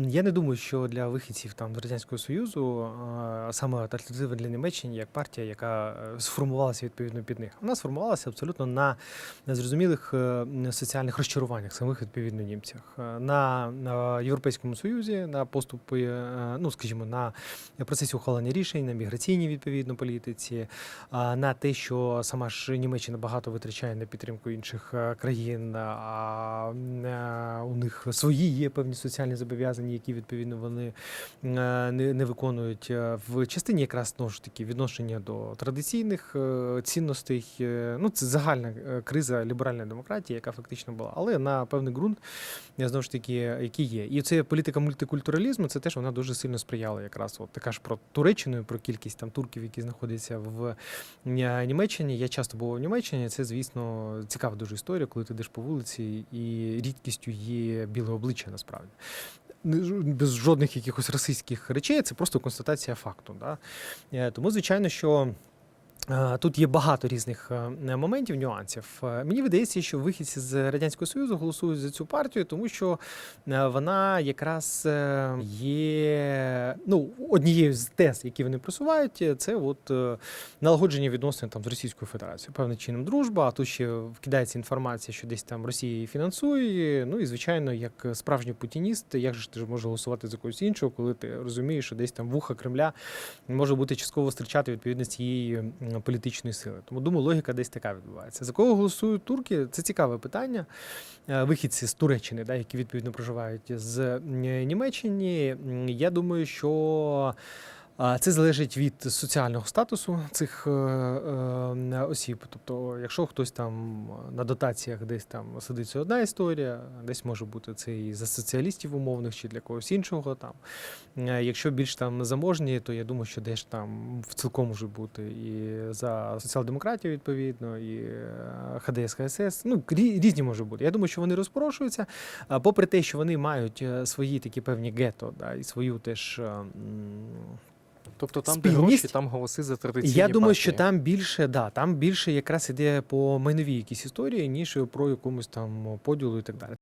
Я не думаю, що для вихідців там з радянського союзу саме альтернатива для Німеччини як партія, яка е, сформувалася відповідно під них. Вона сформувалася абсолютно на незрозумілих е, соціальних розчаруваннях самих відповідно німцях Е, на, на Європейському Союзі, на поступи, ну скажімо, на процесі ухвалення рішень, на міграційній відповідно політиці, на те, що сама ж Німеччина багато витрачає на підтримку інших країн, а у них свої є певні соціальні зобов'язання, які відповідно вони е, не, не виконують Е, в частині якраз знову ж таки відношення до традиційних е, цінностей. Ну, це загальна криза ліберальної демократії, яка фактично була, але на певний ґрунт знову ж таки, який є. І це політика мультикультуралізму, це теж вона дуже сильно сприяла якраз. От така ж про Туреччину, про кількість там турків, які знаходяться в Німеччині. Я часто був в Німеччині. Це, звісно, цікава дуже історія, коли ти йдеш по вулиці, і рідкістю є біле обличчя насправді. Без жодних якихось російських речей, це просто констатація факту. Да? Е, Тому, звичайно, що. Е, Тут є багато різних е, моментів, нюансів. Е, Мені видається, що вихідці з радянського союзу голосують за цю партію, тому що вона якраз є ну, однією з тез, які вони просувають, це от налагодження відносин там з Російською Федерацією. Певним чином дружба, а тут ще вкидається інформація, що десь там Росія фінансує. Ну і звичайно, як справжній путініст, як же ти ж можеш голосувати за когось іншого, коли ти розумієш, що десь там вуха Кремля може бути частково зустрічати відповідно цієї політичної сили. Тому думаю, логіка десь така відбувається. За кого голосують турки? Це цікаве питання. Е, Вихідці з Туреччини, да, які відповідно проживають з Німеччини. Я думаю, що. Це залежить від соціального статусу цих е, е, осіб. Тобто, якщо хтось там на дотаціях десь там сидить, одна історія, десь може бути це і за соціалістів умовних чи для когось іншого. Там. Е, Якщо більш там заможні, то я думаю, що десь там в цілком може бути і за соціал-демократію, відповідно, і е, ХДС, ХСС. Ну, рі- різні може бути. Я думаю, що вони розпорошуються, попри те, що вони мають е, свої такі певні гетто, да, і свою теж. Тобто там, де гроші, там голоси за традиційні я думаю, партії. що там більше, да, там більше якраз іде по майновій якісь історії, ніж про якомусь там поділу і так далі.